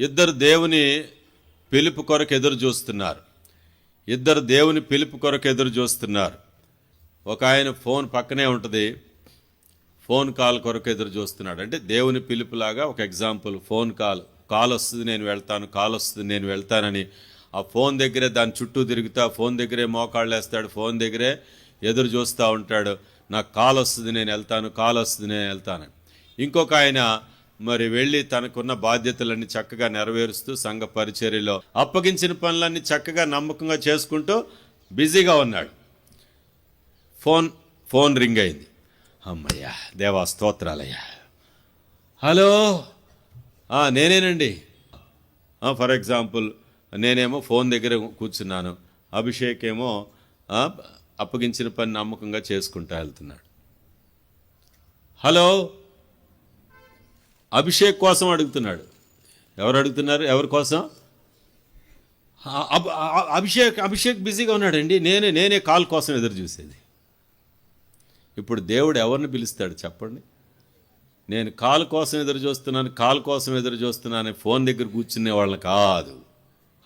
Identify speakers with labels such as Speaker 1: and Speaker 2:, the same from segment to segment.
Speaker 1: ఇద్దరు దేవుని పిలుపు కొరకు ఎదురు చూస్తున్నారు. ఇద్దరు దేవుని పిలుపు కొరకు ఎదురు చూస్తున్నారు. ఒక ఆయన ఫోన్ పక్కనే ఉంటుంది. ఫోన్ కాల్ కొరకు ఎదురు చూస్తున్నాడు. అంటే దేవుని పిలుపులాగా ఒక ఎగ్జాంపుల్ ఫోన్ కాల్ కాల్ వస్తుంది నేను వెళ్తాను కాల్ వస్తుంది నేను వెళ్తానని. ఆ ఫోన్ దగ్గరే దాని చుట్టూ తిరుగుతా ఫోన్ దగ్గరే మోకాళ్ళు వేస్తాడు ఫోన్ దగ్గరే ఎదురు చూస్తూ ఉంటాడు. నాకు కాల్ వస్తుంది నేను వెళ్తాను కాల్ వస్తుంది నేను వెళ్తాను ఇంకొక ఆయన మరి వెళ్ళి తనకున్న బాధ్యతలన్నీ చక్కగా నెరవేరుస్తూ సంఘ పరిచర్యలో అప్పగించిన పనులన్నీ చక్కగా నమ్మకంగా చేసుకుంటూ బిజీగా ఉన్నాడు. ఫోన్ ఫోన్ రింగ్ అయింది. అమ్మయ్యా దేవా స్తోత్రాలయ్యా. హలో. నేనేనండి. ఫర్ ఎగ్జాంపుల్ నేనేమో ఫోన్ దగ్గర కూర్చున్నాను. అభిషేక్ ఏమో అప్పగించిన పని నమ్మకంగా చేసుకుంటా వెళ్తున్నాడు. హలో. అభిషేక్ కోసం అడుగుతున్నాడు. ఎవరు అడుగుతున్నారు? ఎవరి కోసం? అభిషేక్ అభిషేక్ బిజీగా ఉన్నాడండి. నేనే నేనే కాల్ కోసం ఎదురు చూసేది. ఇప్పుడు దేవుడు ఎవరిని పిలుస్తాడు చెప్పండి? నేను కాల్ కోసం ఎదురు చూస్తున్నాను కాల్ కోసం ఎదురు చూస్తున్నాను ఫోన్ దగ్గర కూర్చునే వాళ్ళని కాదు.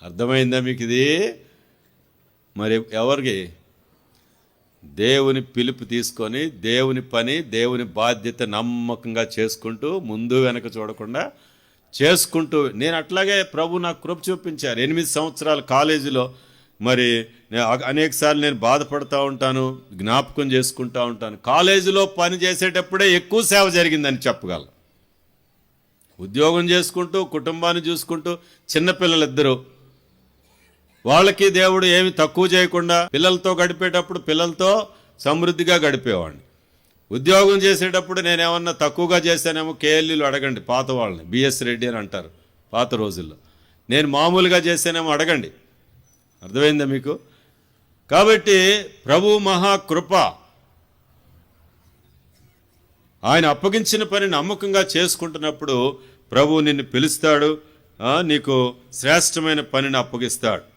Speaker 1: అర్థమైందా మీకు ఇది? మరి ఎవరికి? దేవుని పిలుపు తీసుకొని దేవుని పని దేవుని బాధ్యత నమ్మకంగా చేసుకుంటూ ముందు వెనక చూడకుండా చేసుకుంటూ నేను అట్లాగే ప్రభు నాకు కృప చూపించారు. ఎనిమిది సంవత్సరాల కాలేజీలో మరి అనేకసార్లు నేను బాధపడుతూ ఉంటాను జ్ఞాపకం చేసుకుంటూ ఉంటాను. కాలేజీలో పని చేసేటప్పుడే ఎక్కువ సేవ జరిగిందని చెప్పగలను. ఉద్యోగం చేసుకుంటూ కుటుంబాన్ని చూసుకుంటూ చిన్నపిల్లలిద్దరూ వాళ్ళకి దేవుడు ఏమి తక్కువ చేయకుండా పిల్లలతో గడిపేటప్పుడు పిల్లలతో సమృద్ధిగా గడిపేవాడిని. ఉద్యోగం చేసేటప్పుడు నేనేమన్నా తక్కువగా చేశానేమో కేఎల్ఈలు అడగండి పాత వాళ్ళని బిఎస్ రెడ్డి అని అంటారు పాత రోజుల్లో. నేను మామూలుగా చేశానేమో అడగండి. అర్థమైందా మీకు? కాబట్టి ప్రభు మహాకృప ఆయన అప్పగించిన పని నమ్మకంగా చేసుకుంటున్నప్పుడు ప్రభు నిన్ను పిలుస్తాడు నీకు శ్రేష్టమైన పనిని అప్పగిస్తాడు.